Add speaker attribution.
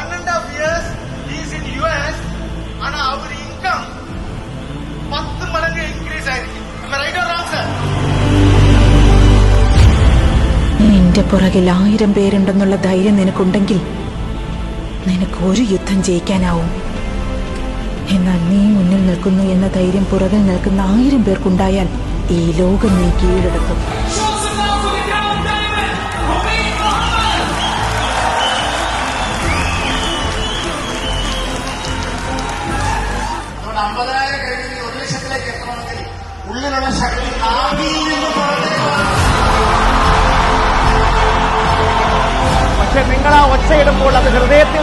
Speaker 1: one and a half years he is in US and our income പത്ത് മടങ്ങ് increase ആയിരിക്കും. Right or wrong sir
Speaker 2: നിന്റെ പുറകിൽ ആയിരം പേരുണ്ടെന്നുള്ള ധൈര്യം നിനക്കുണ്ടെങ്കിൽ നിനക്ക് ഒരു യുദ്ധം ജയിക്കാനാവും. എന്നാൽ നീ മുന്നിൽ നിൽക്കുന്നു എന്ന ധൈര്യം പുറകിൽ നിൽക്കുന്ന ആയിരം പേർക്കുണ്ടായാൽ ഈ ലോകം നീ കീഴടക്കും.
Speaker 1: അമ്പതിനായിരം കഴിഞ്ഞ് ഒരു ലക്ഷത്തിലേക്ക് എത്തണമെങ്കിൽ ഉള്ളിലുള്ള ശക്തി നാവിയിൽ നിന്ന്
Speaker 3: പക്ഷെ നിങ്ങൾ ആ ഒച്ചയിടുമ്പോൾ അത് ഹൃദയത്തിൽ